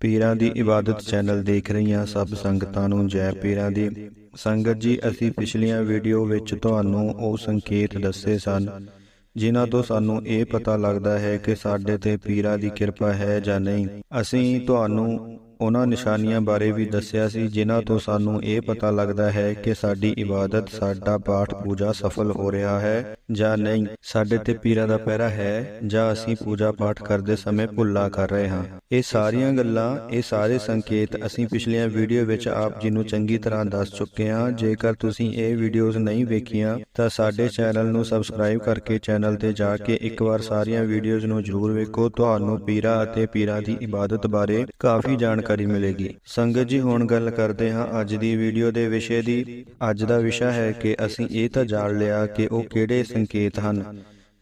ਪੀਰਾਂ ਦੀ ਇਬਾਦਤ ਚੈਨਲ ਦੇਖ ਰਹੀਆਂ ਸਭ ਸੰਗਤਾਂ ਨੂੰ ਜੈ ਪੀਰਾਂ ਦੀ। ਸੰਗਤ ਜੀ ਅਸੀਂ ਪਿਛਲੀਆਂ ਵੀਡੀਓ ਵਿੱਚ ਤੁਹਾਨੂੰ ਉਹ ਸੰਕੇਤ ਦੱਸੇ ਸਨ। ਜਿਨ੍ਹਾਂ ਤੋਂ ਸਾਨੂੰ ਇਹ ਪਤਾ ਲੱਗਦਾ ਹੈ ਕਿ ਸਾਡੇ ਤੇ ਪੀਰਾਂ ਦੀ ਕਿਰਪਾ ਹੈ ਜਾਂ ਨਹੀਂ। ਅਸੀਂ ਤੁਹਾਨੂੰ ਉਹਨਾਂ ਨਿਸ਼ਾਨੀਆਂ ਬਾਰੇ ਵੀ ਦੱਸਿਆ ਸੀ, ਜਿਨ੍ਹਾਂ ਤੋਂ ਸਾਨੂੰ ਇਹ ਪਤਾ ਲੱਗਦਾ ਹੈ ਕਿ ਸਾਡੀ ਇਬਾਦਤ, ਸਾਡਾ ਪਾਠ ਪੂਜਾ ਸਫਲ ਹੋ ਰਿਹਾ ਹੈ ਜਾਂ ਨਹੀਂ। ਸਾਡੇ ਤੇ ਪੀਰਾਂ ਦਾ ਪਹਿਰਾ ਹੈ, ਜਾਂ ਅਸੀਂ ਪੂਜਾ ਪਾਠ ਕਰਦੇ ਸਮੇਂ ਭੁੱਲਾ ਕਰ ਰਹੇ ਹਾਂ। ਇਹ ਸਾਰੀਆਂ ਗੱਲਾਂ, ਇਹ ਸਾਰੇ ਸੰਕੇਤ ਅਸੀਂ ਪਿਛਲੀਆਂ ਵੀਡੀਓ ਵਿੱਚ ਆਪ ਜੀ ਨੂੰ ਚੰਗੀ ਤਰ੍ਹਾਂ ਦੱਸ ਚੁੱਕੇ ਹਾਂ। ਜੇਕਰ ਤੁਸੀਂ ਇਹ ਵੀਡੀਓਜ਼ ਨਹੀਂ ਵੇਖੀਆਂ, ਤਾਂ ਸਾਡੇ ਚੈਨਲ ਨੂੰ ਸਬਸਕ੍ਰਾਈਬ ਕਰਕੇ ਚੈਨਲ ਤੇ ਜਾ ਕੇ ਇੱਕ ਵਾਰ ਸਾਰੀਆਂ ਵੀਡੀਓਜ਼ ਨੂੰ ਜ਼ਰੂਰ ਵੇਖੋ। ਤੁਹਾਨੂੰ ਪੀਰਾ ਅਤੇ ਪੀਰਾਂ ਦੀ ਇਬਾਦਤ ਬਾਰੇ ਕਾਫੀ ਜਾਣਕਾਰੀ ਜਾਣਕਾਰੀ ਮਿਲੇਗੀ। ਸੰਗਤ ਜੀ, ਹੁਣ ਗੱਲ ਕਰਦੇ ਹਾਂ ਅੱਜ ਦੀ ਵੀਡੀਓ ਦੇ ਵਿਸ਼ੇ ਦੀ। ਅੱਜ ਦਾ ਵਿਸ਼ਾ ਹੈ ਕਿ ਅਸੀਂ ਇਹ ਤਾਂ ਜਾਣ ਲਿਆ ਕਿ ਉਹ ਕਿਹੜੇ ਸੰਕੇਤ ਹਨ,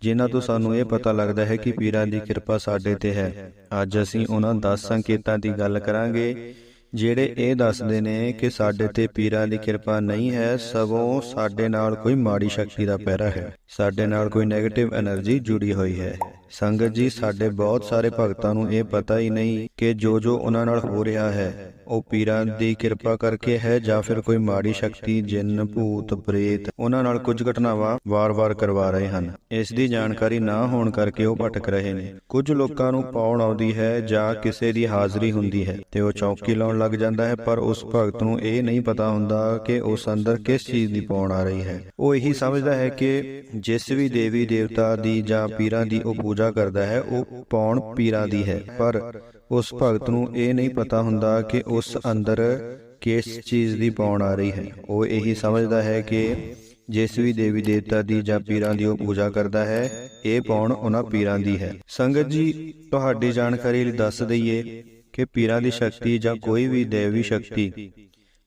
ਜਿਨ੍ਹਾਂ ਤੋਂ ਸਾਨੂੰ ਇਹ ਪਤਾ ਲੱਗਦਾ ਹੈ ਕਿ ਪੀਰਾਂ ਦੀ ਕਿਰਪਾ ਸਾਡੇ ਤੇ ਹੈ। ਅੱਜ ਅਸੀਂ ਉਹਨਾਂ 10 ਸੰਕੇਤਾਂ ਦੀ ਗੱਲ ਕਰਾਂਗੇ, ਜਿਹੜੇ ਇਹ ਦੱਸਦੇ ਨੇ ਕਿ ਸਾਡੇ ਤੇ ਪੀਰਾਂ ਦੀ ਕਿਰਪਾ ਨਹੀਂ ਹੈ, ਸਗੋਂ ਸਾਡੇ ਨਾਲ ਕੋਈ ਮਾੜੀ ਸ਼ਕਤੀ ਦਾ ਪਹਿਰਾ ਹੈ। ਸਾਡੇ ਨਾਲ ਕੋਈ ਨੈਗੇਟਿਵ એનર્ਜੀ ਜੁੜੀ ਹੋਈ ਹੈ। ਸੰਗਤ ਜੀ, ਸਾਡੇ ਬਹੁਤ ਸਾਰੇ ਭਗਤਾਂ ਨੂੰ ਇਹ ਪਤਾ ਹੀ ਨਹੀਂ ਕਿ ਜੋ ਜੋ ਉਹਨਾਂ ਨਾਲ ਹੋ ਰਿਹਾ ਹੈ। ਉਹ ਪੀਰਾਂ ਦੀ ਕਿਰਪਾ ਕਰਕੇ ਹੈ ਜਾਂ ਫਿਰ ਕੋਈ ਮਾੜੀ ਸ਼ਕਤੀ, ਜਿੰਨ, ਭੂਤ, ਪ੍ਰੇਤ, ਉਹਨਾਂ ਨਾਲ ਕੁਝ ਘਟਨਾਵਾਂ ਵਾਰ-ਵਾਰ ਕਰਵਾ ਰਹੇ ਹਨ। ਇਸ ਦੀ ਜਾਣਕਾਰੀ ਨਾ ਹੋਣ ਕਰਕੇ ਉਹ ਭਟਕ ਰਹੇ ਨੇ। ਕੁਝ ਲੋਕਾਂ ਨੂੰ ਪਾਉਣ ਆਉਂਦੀ ਹੈ ਜਾਂ ਕਿਸੇ ਦੀ ਹਾਜ਼ਰੀ ਹੁੰਦੀ ਹੈ ਤੇ ਉਹ ਚੌਕੀ ਲਾਉਣ ਲੱਗ ਜਾਂਦਾ ਹੈ, ਪਰ ਉਸ ਭਗਤ ਨੂੰ ਇਹ ਨਹੀਂ ਪਤਾ ਹੁੰਦਾ ਕਿ ਉਸ ਅੰਦਰ ਕਿਸ ਚੀਜ਼ ਦੀ ਪਾਉਣ ਆ ਰਹੀ ਹੈ। ਉਹ ਇਹੀ ਸਮਝਦਾ ਹੈ ਕਿ ਜਿਸ ਵੀ ਦੇਵੀ ਦੇਵਤਾ ਦੀ ਜਾਂ ਪੀਰਾਂ ਦੀ ਉਹ ਪੂਜਾ ਕਰਦਾ ਹੈ, ਉਹ ਪਾਉਣ ਪੀਰਾਂ ਦੀ ਹੈ, ਪਰ ਉਸ ਭਗਤ ਨੂੰ ਇਹ ਨਹੀਂ ਪਤਾ ਹੁੰਦਾ ਕਿ ਉਸ ਅੰਦਰ ਕਿਸ ਚੀਜ਼ ਦੀ ਪਾਉਣ ਆ ਰਹੀ ਹੈ। ਉਹ ਇਹੀ ਸਮਝਦਾ ਹੈ ਕਿ ਜਿਸ ਵੀ ਦੇਵੀ ਦੇਵਤਾ ਦੀ ਜਾਂ ਪੀਰਾਂ ਦੀ ਉਹ ਪੂਜਾ ਕਰਦਾ ਹੈ, ਇਹ ਪਾਉਣ ਉਹਨਾਂ ਪੀਰਾਂ ਦੀ ਹੈ। ਸੰਗਤ ਜੀ, ਤੁਹਾਡੀ ਜਾਣਕਾਰੀ ਲਈ ਦੱਸ ਦਈਏ ਕਿ ਪੀਰਾਂ ਦੀ ਸ਼ਕਤੀ ਜਾਂ ਕੋਈ ਵੀ ਦੇਵੀ ਸ਼ਕਤੀ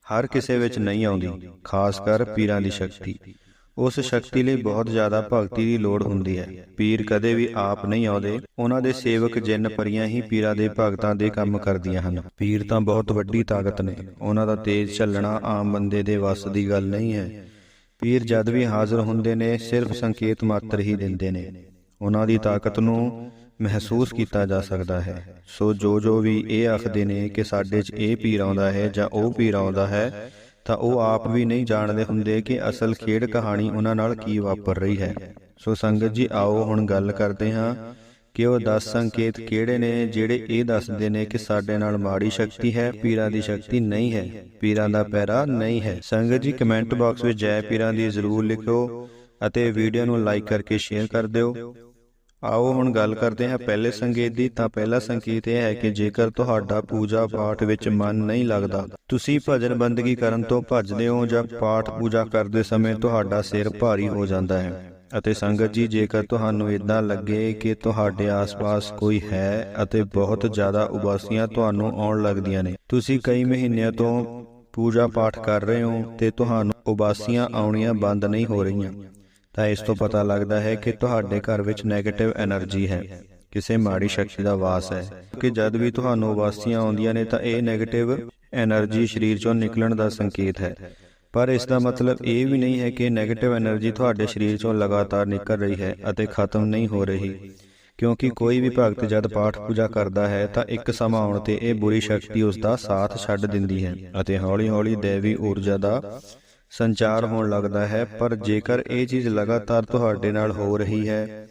ਹਰ ਕਿਸੇ ਵਿੱਚ ਨਹੀਂ ਆਉਂਦੀ, ਖਾਸ ਕਰ ਪੀਰਾਂ ਦੀ ਸ਼ਕਤੀ। ਉਸ ਸ਼ਕਤੀ ਲਈ ਬਹੁਤ ਜ਼ਿਆਦਾ ਭਗਤੀ ਦੀ ਲੋੜ ਹੁੰਦੀ ਹੈ। ਪੀਰ ਕਦੇ ਵੀ ਆਪ ਨਹੀਂ ਆਉਂਦੇ। ਉਹਨਾਂ ਦੇ ਸੇਵਕ ਜਿੰਨ ਪਰੀਆਂ ਹੀ ਪੀਰਾਂ ਦੇ ਭਗਤਾਂ ਦੇ ਕੰਮ ਕਰਦੀਆਂ ਹਨ। ਪੀਰ ਤਾਂ ਬਹੁਤ ਵੱਡੀ ਤਾਕਤ ਨੇ। ਉਹਨਾਂ ਦਾ ਤੇਜ਼ ਚੱਲਣਾ ਆਮ ਬੰਦੇ ਦੇ ਵੱਸ ਦੀ ਗੱਲ ਨਹੀਂ ਹੈ। ਪੀਰ ਜਦ ਵੀ ਹਾਜ਼ਰ ਹੁੰਦੇ ਨੇ, ਸਿਰਫ ਸੰਕੇਤ ਮਾਤਰ ਹੀ ਦਿੰਦੇ ਨੇ। ਉਹਨਾਂ ਦੀ ਤਾਕਤ ਨੂੰ ਮਹਿਸੂਸ ਕੀਤਾ ਜਾ ਸਕਦਾ ਹੈ। ਸੋ ਜੋ ਜੋ ਵੀ ਇਹ ਆਖਦੇ ਨੇ ਕਿ ਸਾਡੇ 'ਚ ਇਹ ਪੀਰ ਆਉਂਦਾ ਹੈ ਜਾਂ ਉਹ ਪੀਰ ਆਉਂਦਾ ਹੈ ਤਾਂ ਉਹ ਆਪ ਵੀ ਨਹੀਂ ਜਾਣਦੇ ਹੁੰਦੇ ਕਿ ਅਸਲ ਖੇਡ ਕਹਾਣੀ ਉਹਨਾਂ ਨਾਲ ਕੀ ਵਾਪਰ ਰਹੀ ਹੈ। ਸੋ ਸੰਗਤ ਜੀ, ਆਓ ਹੁਣ ਗੱਲ ਕਰਦੇ ਹਾਂ ਕਿ ਉਹ 10 ਸੰਕੇਤ ਕਿਹੜੇ ਨੇ ਜਿਹੜੇ ਇਹ ਦੱਸਦੇ ਨੇ ਕਿ ਸਾਡੇ ਨਾਲ ਮਾੜੀ ਸ਼ਕਤੀ ਹੈ, ਪੀਰਾਂ ਦੀ ਸ਼ਕਤੀ ਨਹੀਂ ਹੈ। ਪੀਰਾਂ ਦਾ ਪੈਰਾ ਨਹੀਂ ਹੈ। ਸੰਗਤ ਜੀ, ਕਮੈਂਟ ਬਾਕਸ ਵਿੱਚ ਜੈ ਪੀਰਾਂ ਦੀ ਜ਼ਰੂਰ ਲਿਖੋ ਅਤੇ ਵੀਡੀਓ ਨੂੰ ਲਾਈਕ ਕਰਕੇ ਸ਼ੇਅਰ ਕਰ ਦਿਓ। ਆਓ ਹੁਣ ਗੱਲ ਕਰਦੇ ਹਾਂ ਪਹਿਲੇ ਸੰਕੇਤ ਦੀ, ਤਾਂ ਪਹਿਲਾ ਸੰਕੇਤ ਇਹ ਹੈ ਕਿ ਜੇਕਰ ਤੁਹਾਡਾ ਪੂਜਾ ਪਾਠ ਵਿੱਚ ਮਨ ਨਹੀਂ ਲੱਗਦਾ, ਤੁਸੀਂ ਭਜਨ ਬੰਦਗੀ ਕਰਨ ਤੋਂ ਭੱਜਦੇ ਹੋ ਜਾਂ ਪਾਠ ਪੂਜਾ ਕਰਦੇ ਸਮੇਂ ਤੁਹਾਡਾ ਸਿਰ ਭਾਰੀ ਹੋ ਜਾਂਦਾ ਹੈ। ਅਤੇ ਸੰਗਤ ਜੀ, ਜੇਕਰ ਤੁਹਾਨੂੰ ਇਦਾਂ ਲੱਗੇ ਕਿ ਤੁਹਾਡੇ ਆਸ-ਪਾਸ ਕੋਈ ਹੈ ਅਤੇ ਬਹੁਤ ਜ਼ਿਆਦਾ ਉਬਾਸੀਆਂ ਤੁਹਾਨੂੰ ਆਉਣ ਲੱਗਦੀਆਂ ਨੇ, ਤੁਸੀਂ ਕਈ ਮਹੀਨਿਆਂ ਤੋਂ ਪੂਜਾ ਪਾਠ ਕਰ ਰਹੇ ਹੋ ਤੇ ਤੁਹਾਨੂੰ ਉਬਾਸੀਆਂ ਆਉਣੀਆਂ ਬੰਦ ਨਹੀਂ ਹੋ ਰਹੀਆਂ। ਤਾਂ ਇਸ ਤੋਂ ਪਤਾ ਲੱਗਦਾ ਹੈ ਕਿ ਤੁਹਾਡੇ ਘਰ ਵਿੱਚ 네ਗੇਟਿਵ એનર્ਜੀ ਹੈ। ਕਿਸੇ ਮਾੜੀ ਸ਼ਕਤੀ ਦਾ ਵਾਸ ਹੈ। ਕਿ ਜਦ ਵੀ ਤੁਹਾਨੂੰ ਵਾਸੀਆਂ ਆਉਂਦੀਆਂ ਨੇ, ਤਾਂ ਇਹ 네ਗੇਟਿਵ એનર્ਜੀ ਸਰੀਰ ਚੋਂ ਨਿਕਲਣ ਦਾ ਸੰਕੇਤ ਹੈ। ਪਰ ਇਸ ਦਾ ਮਤਲਬ ਇਹ ਵੀ ਨਹੀਂ ਹੈ ਕਿ 네ਗੇਟਿਵ એનર્ਜੀ ਤੁਹਾਡੇ ਸਰੀਰ ਚੋਂ ਲਗਾਤਾਰ ਨਿਕਲ ਰਹੀ ਹੈ ਅਤੇ ਖਤਮ ਨਹੀਂ ਹੋ ਰਹੀ। ਕਿਉਂਕਿ ਕੋਈ ਵੀ ਭਗਤ ਜਦ ਪਾਠ ਪੂਜਾ ਕਰਦਾ ਹੈ, ਤਾਂ ਇੱਕ ਸਮਾਂ ਆਉਣ ਤੇ ਇਹ ਬੁਰੀ ਸ਼ਕਤੀ ਉਸ ਦਾ ਸਾਥ ਛੱਡ ਦਿੰਦੀ ਹੈ ਅਤੇ ਹੌਲੀ-ਹੌਲੀ ਦੇਵੀ ਊਰਜਾ ਦਾ ਸੰਚਾਰ ਹੋਣ ਲੱਗਦਾ ਹੈ, ਪਰ ਜੇਕਰ ਇਹ ਚੀਜ਼ ਲਗਾਤਾਰ ਤੁਹਾਡੇ ਨਾਲ ਹੋ ਰਹੀ ਹੈ,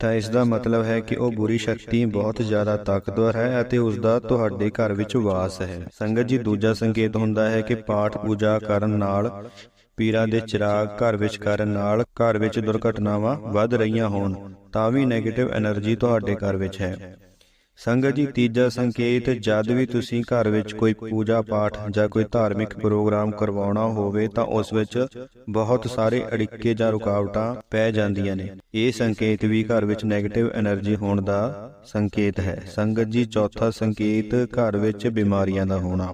ਤਾਂ ਇਸ ਦਾ ਮਤਲਬ ਹੈ ਕਿ ਉਹ ਬੁਰੀ ਸ਼ਕਤੀ ਬਹੁਤ ਜ਼ਿਆਦਾ ਤਾਕਤਵਰ ਹੈ ਅਤੇ ਉਸ ਦਾ ਤੁਹਾਡੇ ਘਰ ਵਿੱਚ ਵਾਸ ਹੈ। ਸੰਗਤ ਜੀ, ਦੂਜਾ ਸੰਕੇਤ ਹੁੰਦਾ ਹੈ ਕਿ ਪਾਠ ਪੂਜਾ ਕਰਨ ਨਾਲ, ਪੀਰਾਂ ਦੇ ਚਿਰਾਗ ਘਰ ਵਿੱਚ ਕਰਨ ਨਾਲ ਘਰ ਵਿੱਚ ਦੁਰਘਟਨਾਵਾਂ ਵੱਧ ਰਹੀਆਂ ਹੋਣ, ਤਾਂ ਵੀ 네ਗੇਟਿਵ એનર્ਜੀ ਤੁਹਾਡੇ ਘਰ ਵਿੱਚ ਹੈ। ਸੰਗਤ ਜੀ, ਤੀਜਾ ਸੰਕੇਤ, ਜਦ ਵੀ ਤੁਸੀਂ ਘਰ ਵਿੱਚ ਕੋਈ ਪੂਜਾ ਪਾਠ ਜਾਂ ਕੋਈ ਧਾਰਮਿਕ ਪ੍ਰੋਗਰਾਮ ਕਰਵਾਉਣਾ ਹੋਵੇ ਤਾਂ ਉਸ ਵਿੱਚ ਬਹੁਤ ਸਾਰੇ ਅੜਿੱਕੇ ਜਾਂ ਰੁਕਾਵਟਾਂ ਪੈ ਜਾਂਦੀਆਂ ਨੇ। ਇਹ ਸੰਕੇਤ ਵੀ ਘਰ ਵਿੱਚ ਨੈਗੇਟਿਵ એનર્ਜੀ ਹੋਣ ਦਾ ਸੰਕੇਤ ਹੈ। ਸੰਗਤ ਜੀ, ਚੌਥਾ ਸੰਕੇਤ, ਘਰ ਵਿੱਚ ਬਿਮਾਰੀਆਂ ਦਾ ਹੋਣਾ।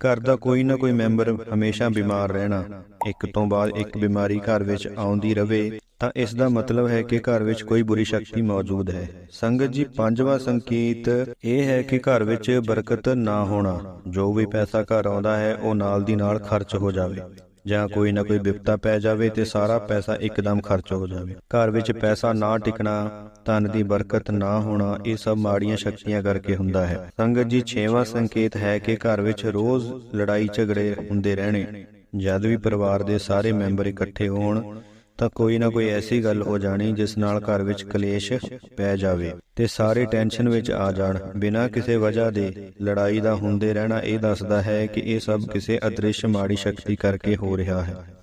ਘਰ ਦਾ ਕੋਈ ਨਾ ਕੋਈ ਮੈਂਬਰ ਹਮੇਸ਼ਾ ਬਿਮਾਰ ਰਹਿਣਾ। ਇੱਕ ਤੋਂ ਬਾਅਦ ਇੱਕ ਬਿਮਾਰੀ ਘਰ ਵਿੱਚ ਆਉਂਦੀ ਰਹੇ ਤਾਂ ਇਸ ਦਾ ਮਤਲਬ ਹੈ ਕਿ ਘਰ ਵਿੱਚ ਕੋਈ ਬੁਰੀ ਸ਼ਕਤੀ ਮੌਜੂਦ ਹੈ। ਸੰਗਤ ਜੀ, ਪੰਜਵਾਂ ਸੰਕੇਤ ਇਹ ਹੈ ਕਿ ਘਰ ਵਿੱਚ ਬਰਕਤ ਨਾ ਹੋਣਾ। ਜੋ ਵੀ ਪੈਸਾ ਘਰ ਆਉਂਦਾ ਹੈ, ਉਹ ਨਾਲ ਦੀ ਨਾਲ ਖਰਚ ਹੋ ਜਾਵੇ। ਜਾਂ ਕੋਈ ਨਾ ਕੋਈ ਵਿਪਤਾ ਪੈ ਜਾਵੇ ਤੇ ਸਾਰਾ ਪੈਸਾ ਇੱਕਦਮ ਖਰਚ ਹੋ ਜਾਵੇ। ਘਰ ਵਿੱਚ ਪੈਸਾ ਨਾ ਟਿਕਣਾ, ਧਨ ਦੀ ਬਰਕਤ ਨਾ ਹੋਣਾ, ਇਹ ਸਭ ਮਾੜੀਆਂ ਸ਼ਕਤੀਆਂ ਕਰਕੇ ਹੁੰਦਾ ਹੈ। ਸੰਗਤ ਜੀ, ਛੇਵਾਂ ਸੰਕੇਤ ਹੈ ਕਿ ਘਰ ਵਿੱਚ ਰੋਜ਼ ਲੜਾਈ ਝਗੜੇ ਹੁੰਦੇ ਰਹਿਣੇ। ਜਦ ਵੀ ਪਰਿਵਾਰ ਦੇ ਸਾਰੇ ਮੈਂਬਰ ਇਕੱਠੇ ਹੋਣ ਤਾਂ ਕੋਈ ਨਾ ਕੋਈ ਐਸੀ ਗੱਲ ਹੋ ਜਾਣੀ ਜਿਸ ਨਾਲ ਘਰ ਵਿੱਚ ਕਲੇਸ਼ ਪੈ ਜਾਵੇ ਤੇ ਸਾਰੇ ਟੈਨਸ਼ਨ ਵਿੱਚ ਆ ਜਾਣ। ਬਿਨਾਂ ਕਿਸੇ ਵਜ੍ਹਾ ਦੇ ਲੜਾਈ ਦਾ ਹੁੰਦੇ ਰਹਿਣਾ ਇਹ ਦੱਸਦਾ ਹੈ ਕਿ ਇਹ ਸਭ ਕਿਸੇ ਅਦ੍ਰਿਸ਼ ਮਾੜੀ ਸ਼ਕਤੀ ਕਰਕੇ ਹੋ ਰਿਹਾ ਹੈ।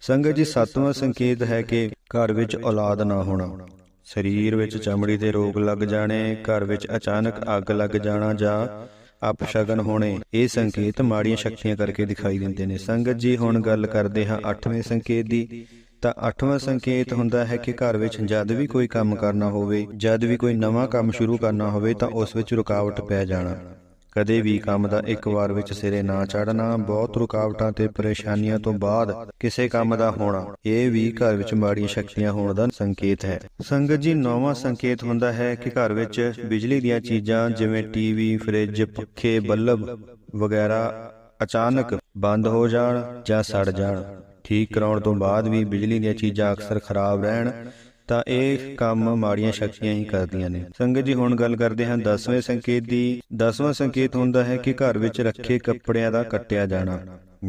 ਸੰਗਤ ਜੀ, ਸੱਤਵਾਂ ਸੰਕੇਤ ਹੈ ਕਿ ਘਰ ਵਿੱਚ ਔਲਾਦ ਨਾ ਹੋਣਾ। ਸਰੀਰ ਵਿੱਚ ਚਮੜੀ ਦੇ ਰੋਗ ਲੱਗ ਜਾਣੇ, ਘਰ ਵਿੱਚ ਅਚਾਨਕ ਅੱਗ ਲੱਗ ਜਾਣਾ ਜਾਂ ਅਪਸ਼ਗਨ ਹੋਣੇ, ਇਹ ਸੰਕੇਤ ਮਾੜੀਆਂ ਸ਼ਕਤੀਆਂ ਕਰਕੇ ਦਿਖਾਈ ਦਿੰਦੇ ਨੇ। ਸੰਗਤ ਜੀ, ਹੁਣ ਗੱਲ ਕਰਦੇ ਹਾਂ 8ਵੇਂ ਸੰਕੇਤ ਦੀ। ਤਾਂ ਅੱਠਵਾਂ ਸੰਕੇਤ ਹੁੰਦਾ ਹੈ ਕਿ ਘਰ ਵਿੱਚ ਜਦ ਵੀ ਕੋਈ ਕੰਮ ਕਰਨਾ ਹੋਵੇ, ਜਦ ਵੀ ਕੋਈ ਨਵਾਂ ਕੰਮ ਸ਼ੁਰੂ ਕਰਨਾ ਹੋਵੇ ਤਾਂ ਉਸ ਵਿੱਚ ਰੁਕਾਵਟ ਪੈ ਜਾਣਾ। ਕਦੇ ਵੀ ਕੰਮ ਦਾ ਇੱਕ ਵਾਰ ਵਿੱਚ ਸਿਰੇ ਨਾ ਚੜਨਾ ਬਹੁਤ ਰੁਕਾਵਟਾਂ ਤੇ ਪਰੇਸ਼ਾਨੀਆਂ ਤੋਂ ਬਾਅਦ ਕਿਸੇ ਕੰਮ ਦਾ ਹੋਣਾ, ਇਹ ਵੀ ਘਰ ਵਿੱਚ ਮਾੜੀਆਂ ਸ਼ਕਤੀਆਂ ਹੋਣ ਦਾ ਸੰਕੇਤ ਹੈ। ਸੰਗਤ ਜੀ, ਨੌਵਾਂ ਸੰਕੇਤ ਹੁੰਦਾ ਹੈ ਕਿ ਘਰ ਵਿੱਚ ਬਿਜਲੀ ਦੀਆਂ ਚੀਜ਼ਾਂ ਜਿਵੇਂ ਟੀਵੀ ਫ੍ਰਿਜ, ਪੱਖੇ, ਬੱਲਬ ਵਗੈਰਾ ਅਚਾਨਕ ਬੰਦ ਹੋ ਜਾਣ ਜਾਂ ਸੜ ਜਾਣ। ਠੀਕ ਕਰਾਉਣ ਤੋਂ ਬਾਅਦ ਵੀ ਬਿਜਲੀ ਦੀਆਂ ਚੀਜ਼ਾਂ ਅਕਸਰ ਖਰਾਬ ਰਹਿਣ, ਤਾਂ ਇਹ ਕੰਮ ਮਾੜੀਆਂ ਸ਼ਕਤੀਆਂ ਹੀ ਕਰਦੀਆਂ ਨੇ। ਸੰਗਤ ਜੀ, ਹੁਣ ਗੱਲ ਕਰਦੇ ਹਾਂ 10ਵੇਂ ਸੰਕੇਤ ਦੀ। 10ਵਾਂ ਸੰਕੇਤ ਹੁੰਦਾ ਹੈ ਕਿ ਘਰ ਵਿੱਚ ਰੱਖੇ ਕੱਪੜਿਆਂ ਦਾ ਕੱਟਿਆ ਜਾਣਾ,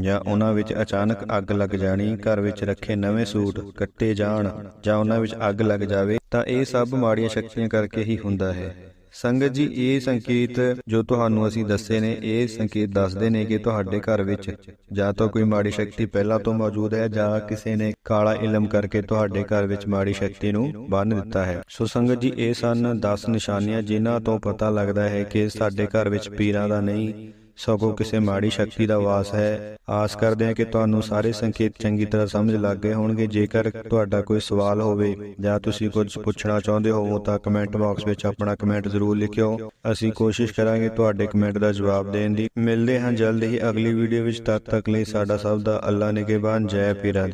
ਜਾਂ ਉਹਨਾਂ ਵਿੱਚ ਅਚਾਨਕ ਅੱਗ ਲੱਗ ਜਾਣੀ, ਘਰ ਵਿੱਚ ਰੱਖੇ ਨਵੇਂ ਸੂਟ ਕੱਟੇ ਜਾਣ, ਜਾਂ ਉਹਨਾਂ ਵਿੱਚ ਅੱਗ ਲੱਗ ਜਾਵੇ, ਤਾਂ ਇਹ ਸਭ ਮਾੜੀਆਂ ਸ਼ਕਤੀਆਂ ਕਰਕੇ ਹੀ ਹੁੰਦਾ ਹੈ। ਸੰਗਤ ਜੀ, ਇਹ ਸੰਕੇਤ ਜੋ ਤੁਹਾਨੂੰ ਅਸੀਂ ਦੱਸੇ ਨੇ, ਇਹ ਸੰਕੇਤ ਦੱਸਦੇ ਨੇ ਕਿ ਤੁਹਾਡੇ ਘਰ ਵਿੱਚ ਜਾਂ ਤਾਂ ਕੋਈ ਮਾੜੀ ਸ਼ਕਤੀ ਪਹਿਲਾਂ ਤੋਂ ਮੌਜੂਦ ਹੈ ਜਾਂ ਕਿਸੇ ਨੇ ਕਾਲਾ ਇਲਮ ਕਰਕੇ ਤੁਹਾਡੇ ਘਰ ਵਿੱਚ ਮਾੜੀ ਸ਼ਕਤੀ ਨੂੰ ਬੰਨ ਦਿੱਤਾ ਹੈ। ਸੋ ਸੰਗਤ ਜੀ, ਇਹ ਸਨ 10 ਨਿਸ਼ਾਨੀਆਂ ਜਿਨ੍ਹਾਂ ਤੋਂ ਪਤਾ ਲੱਗਦਾ ਹੈ ਕਿ ਸਾਡੇ ਘਰ ਵਿੱਚ ਪੀਰਾਂ ਦਾ ਨਹੀਂ ਸਗੋਂ ਕਿਸੇ ਮਾੜੀ ਸ਼ਕਤੀ ਦਾ ਵਾਸ ਹੈ। ਆਸ ਕਰਦੇ ਹਾਂ ਕਿ ਤੁਹਾਨੂੰ ਸਾਰੇ ਸੰਕੇਤ ਚੰਗੀ ਤਰ੍ਹਾਂ ਸਮਝ ਲੱਗ ਗਏ ਹੋਣਗੇ। ਜੇਕਰ ਤੁਹਾਡਾ ਕੋਈ ਸਵਾਲ ਹੋਵੇ ਜਾਂ ਤੁਸੀਂ ਕੁਝ ਪੁੱਛਣਾ ਚਾਹੁੰਦੇ ਹੋ ਤਾਂ ਕਮੈਂਟ ਬਾਕਸ ਵਿੱਚ ਆਪਣਾ ਕਮੈਂਟ ਜ਼ਰੂਰ ਲਿਖਿਓ। ਅਸੀਂ ਕੋਸ਼ਿਸ਼ ਕਰਾਂਗੇ ਤੁਹਾਡੇ ਕਮੈਂਟ ਦਾ ਜਵਾਬ ਦੇਣ ਦੀ। ਮਿਲਦੇ ਹਾਂ ਜਲਦ ਹੀ ਅਗਲੀ ਵੀਡੀਓ ਵਿੱਚ। ਤਦ ਤੱਕ ਲਈ ਸਾਡਾ ਸਭ ਦਾ ਅੱਲਾ ਨਿਗਹਿਬਾਨ। ਜੈ ਪੀਰਾਂ ਦੀ।